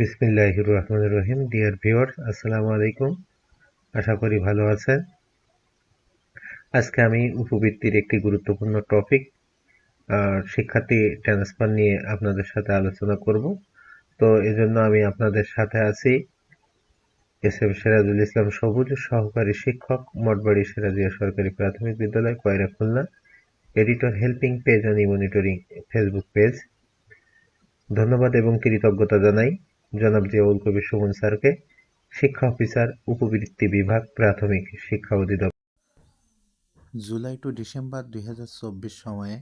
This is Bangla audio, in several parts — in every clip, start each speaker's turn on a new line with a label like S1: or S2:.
S1: বিসমিল্লাহির রহমানির রহিম ডিয়ার ভিউয়ার্স আসসালামু আলাইকুম। আশা করি ভালো আছেন। আজকে আমি উপবৃত্তির একটি গুরুত্বপূর্ণ টপিক শিক্ষার্থী ট্রান্সফার নিয়ে আপনাদের সাথে আলোচনা করব। তো এজন্য আমি আপনাদের সাথে আছি এস এম সিরাজুল ইসলাম সবুজ, সহকারী শিক্ষক, মঠবাড়ি সিরাজিয়া সরকারি প্রাথমিক বিদ্যালয়, Koyra Khulna editor helping page and monitoring Facebook page ধন্যবাদ এবং কৃতজ্ঞতা জানাই। জনাব জিয়াউল কবির সুমন স্যারকে শিক্ষা অফিসার, উপবৃত্তি বিভাগ, প্রাথমিক শিক্ষা অধিদপ্তর।
S2: জুলাই টু ডিসেম্বর দু হাজার চব্বিশ সময়ে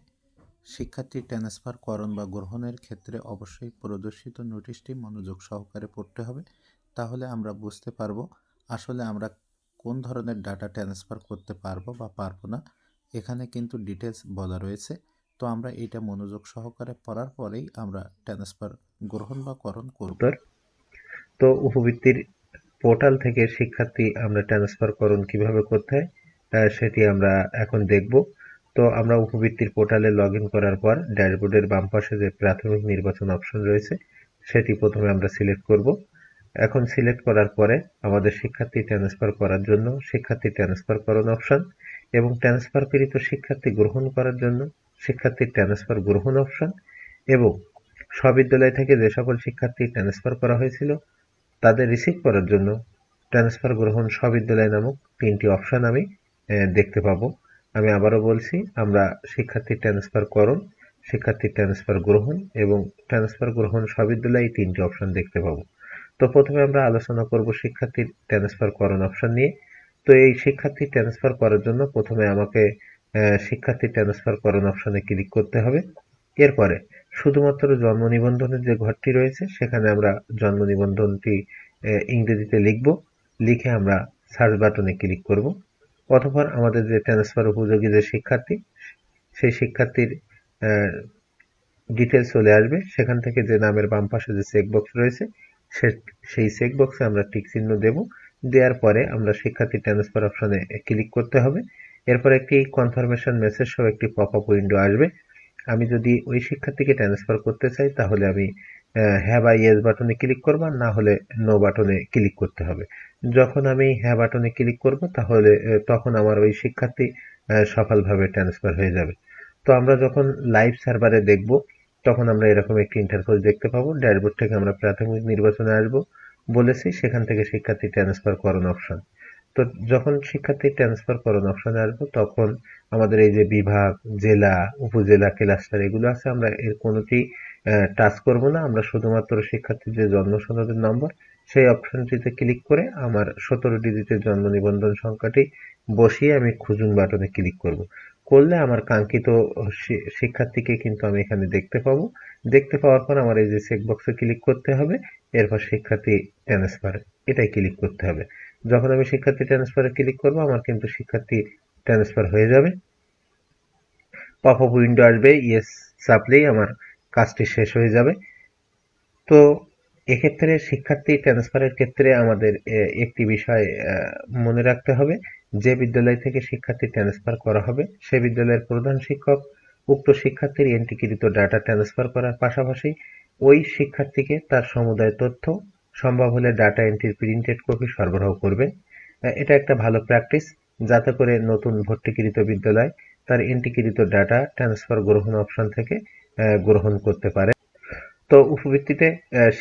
S2: শিক্ষার্থী ট্রান্সফার করণ বা গ্রহণের ক্ষেত্রে অবশ্যই প্রদর্শিত নোটিশটি মনোযোগ সহকারে পড়তে হবে। তাহলে আমরা বুঝতে পারব আসলে আমরা কোন ধরনের ডাটা ট্রান্সফার করতে পারব বা পারব না। এখানে কিন্তু ডিটেলস বলা রয়েছে। তো আমরা এটা মনোযোগ সহকারে পড়ার পরেই আমরা ট্রান্সফার গ্রহণ বা করণ করব।
S1: তো উপবৃত্তির পোর্টাল থেকে শিক্ষার্থী আমরা ট্রান্সফার করণ কীভাবে করতে হয় সেটি আমরা এখন দেখব। তো আমরা উপবৃত্তির পোর্টালে লগ করার পর ড্যাশবোর্ডের বাম পাশে যে প্রাথমিক নির্বাচন অপশন রয়েছে, সেটি প্রথমে আমরা সিলেক্ট করব। এখন সিলেক্ট করার পরে আমাদের শিক্ষার্থী ট্রান্সফার করার জন্য শিক্ষার্থী ট্রান্সফার করণ অপশন এবং ট্রান্সফারকৃত শিক্ষার্থী গ্রহণ করার জন্য শিক্ষার্থী ট্রান্সফার গ্রহণ অপশন এবং স্ববিদ্যালয় থেকে যে সকল শিক্ষার্থী ট্রান্সফার করা হয়েছিল, তাদের রিসিভ করার জন্য ট্রান্সফার গ্রহণ স্ববিদ্যালয় নামক তিনটি অপশন আমি দেখতে পাবো। আমি আবারও বলছি, আমরা শিক্ষার্থী ট্রান্সফার করণ, শিক্ষার্থী ট্রান্সফার গ্রহণ এবং ট্রান্সফার গ্রহণ স্ববিদ্যালয় এই তিনটি অপশন দেখতে পাবো। তো প্রথমে আমরা আলোচনা করব শিক্ষার্থীর ট্রান্সফার করণ অপশন নিয়ে। তো এই শিক্ষার্থী ট্রান্সফার করার জন্য প্রথমে আমাকে শিক্ষার্থী ট্রান্সফার করণ অপশনে ক্লিক করতে হবে। এরপরে শুধুমাত্র জন্ম নিবন্ধনের যে ঘরটি রয়েছে, সেখানে আমরা জন্ম নিবন্ধনটি ইংরেজিতে লিখব। লিখে আমরা সার্চ বাটনে ক্লিক করব। অথবা আমাদের যে ট্রান্সফার উপযোগী যে শিক্ষার্থী, সেই শিক্ষার্থীর ডিটেলস চলে আসবে। সেখান থেকে যে নামের বাম পাশে যে চেকবক্স রয়েছে সেই চেকবক্সে আমরা টিক চিহ্ন দেব। দেওয়ার পরে আমরা শিক্ষার্থী ট্রান্সফার অপশনে ক্লিক করতে হবে। এরপর একটি কনফার্মেশন মেসেজ সহ একটি পপ আপ উইন্ডো আসবে। আমি যদি ওই শিক্ষার্থীকে ট্রান্সফার করতে চাই, তাহলে আমি হ্যাঁ বা ইয়েস বাটনে ক্লিক করব না হলে নো বাটনে ক্লিক করতে হবে। যখন আমি হ্যাঁ বাটনে ক্লিক করব, তাহলে তখন আমার ওই শিক্ষার্থী সফলভাবে ট্রান্সফার হয়ে যাবে। তো আমরা যখন লাইভ সার্ভারে দেখব, তখন আমরা এরকম একটি ইন্টারফেস দেখতে পাবো। ড্যাশবোর্ড থেকে আমরা প্রাথমিক নির্বাচনে আসব বলেছি, সেখান থেকে শিক্ষার্থী ট্রান্সফার করণ অপশন তো যখন শিক্ষার্থী ট্রান্সফার করণ অপশনে আসব তখন আমাদের এই যে বিভাগ, জেলা, উপজেলা ক্লাস্টার এগুলো আছে, আমরা এর কোনোটি টাচ করব না। আমরা শুধুমাত্র শিক্ষার্থীর যে জন্ম সনদের নম্বর সেই অপশনটিতে ক্লিক করে আমার সতেরো ডিজিটের জন্ম নিবন্ধন সংখ্যাটি বসিয়ে আমি খুঁজুন বাটনে ক্লিক করব। করলে আমার কাঙ্ক্ষিত শিক্ষার্থীকে কিন্তু আমি এখানে দেখতে পাবো। দেখতে পাওয়ার পর আমার এই যে চেক বক্সে ক্লিক করতে হবে। এরপর শিক্ষার্থী ট্রান্সফার এটাই ক্লিক করতে হবে। যখন আমি শিক্ষার্থী ট্রান্সফারে ক্লিক করব, আমার কিন্তু শিক্ষার্থী ট্রান্সফার হয়ে যাবে। পপ আপ উইন্ডো আসবে ইয়েস চাপলেই আমার কাজটি শেষ হয়ে যাবে। তো এক্ষেত্রে শিক্ষার্থী ট্রান্সফারের ক্ষেত্রে আমাদের একটি বিষয় মনে রাখতে হবে। যে বিদ্যালয় থেকে শিক্ষার্থী ট্রান্সফার করা হবে, সে বিদ্যালয়ের প্রধান শিক্ষক, উক্ত শিক্ষার্থীর এন্ট্রিকৃত ডাটা ট্রান্সফার করার পাশাপাশি ওই শিক্ষার্থীকে তার সমুদায় তথ্য সম্ভব হলে ডাটা এন্ট্রির প্রিন্টেড কপি সরবরাহ করবেন এটা একটা ভালো প্র্যাকটিস যাতে করে নতুন ভর্তিকৃত বিদ্যালয় তার এন্ট্রিকৃত ডাটা ট্রান্সফার গ্রহণ অপশন থেকে গ্রহণ করতে পারে। তো উপবৃত্তিতে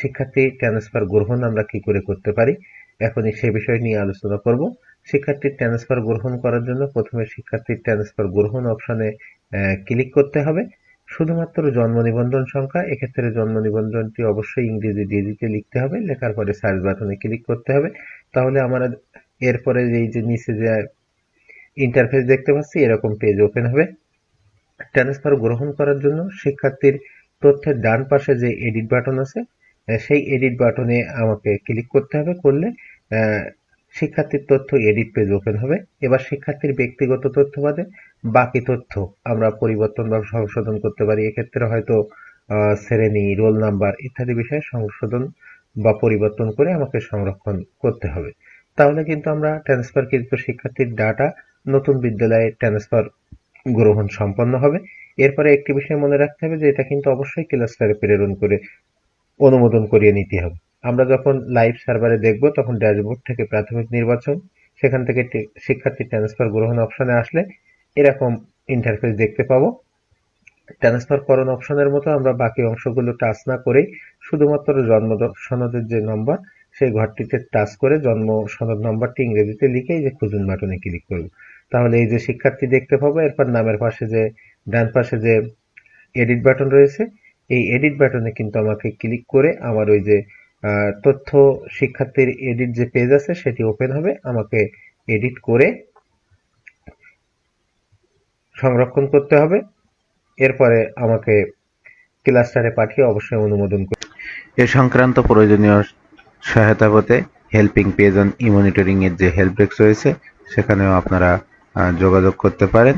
S1: শিক্ষার্থী ট্রান্সফার গ্রহণ আমরা কি করে করতে পারি, এখনই সে বিষয় নিয়ে আলোচনা করব। শিক্ষার্থীর ট্রান্সফার গ্রহণ করার জন্য প্রথমে শিক্ষার্থীর ট্রান্সফার গ্রহণ অপশনে ক্লিক করতে হবে। শুধুমাত্র জন্ম নিবন্ধন সংখ্যা, এক্ষেত্রে জন্ম নিবন্ধনটি অবশ্যই ইংরেজি ডিজিটে লিখতে হবে, লেখার পরে সার্চ বাটনে ক্লিক করতে হবে। তাহলে আমার এরপরে এই যে নিচে যে ইন্টারফেস দেখতে পাচ্ছি, এরকম পেজ ওপেন হবে। ট্রান্সফার গ্রহণ করার জন্য শিক্ষার্থীর তথ্যের ডান পাশে যে এডিট বাটন আছে, সেই এডিট বাটনে আমাকে ক্লিক করতে হবে। করলে শিক্ষার্থীর তথ্য এডিট পেজ ওপেন হবে। এবার শিক্ষার্থীর ব্যক্তিগত তথ্য বাদে বাকি তথ্য আমরা পরিবর্তন বা সংশোধন করতে পারি। এক্ষেত্রে হয়তো শ্রেণি, রোল নাম্বার ইত্যাদি বিষয়ে সংশোধন বা পরিবর্তন করে আমাকে সংরক্ষণ করতে হবে। তাহলে কিন্তু আমরা ট্রান্সফারকৃত শিক্ষার্থীর ডাটা নতুন বিদ্যালয়ে ট্রান্সফার গ্রহণ সম্পন্ন হবে। এরপরে একটি বিষয় মনে রাখতে হবে যে এটা কিন্তু অবশ্যই ক্লাস্টারে প্রেরণ করে অনুমোদন করিয়ে নিতে হবে। আমরা যখন লাইভ সার্ভারে দেখব, তখন ড্যাশবোর্ড থেকে প্রাথমিক নির্বাচন, সেখান থেকে শিক্ষার্থী ট্রান্সফার গ্রহণ অপশনে আসলে এরকম ইন্টারফেস দেখতে পাবো। ট্রান্সফার করণ অপশনের মতো আমরা বাকি অংশগুলো টাচ না করেই শুধুমাত্র জন্ম সনদের যে নম্বর সেই ঘরটিতে টাচ করে জন্ম সনদ নম্বরটি ইংরেজিতে লিখে এই যে খুঁজুন বাটনে ক্লিক করব। তাহলে এই যে শিক্ষার্থী দেখতে পাবো, এরপর নামের পাশে যে, ডান পাশে যে এডিট বাটন রয়েছে, এই এডিট বাটনে কিন্তু আমাকে ক্লিক করে আমার ওই যে তথ্য শিক্ষার্থীর এডিট যে পেজ আছে, সেটি ওপেন হবে। আমাকে এডিট করে সংরক্ষণ করতে হবে। এরপরে আমাকে ক্লাস্টারে পাঠিয়ে অবশ্যই অনুমোদন করতে এ সংক্রান্ত প্রয়োজনীয় সহায়তা পেতে হেল্পিং পেজ অন ইমনিটরিং এর যে হেল্প ডেস্ক রয়েছে, সেখানেও আপনারা যোগাযোগ করতে পারেন।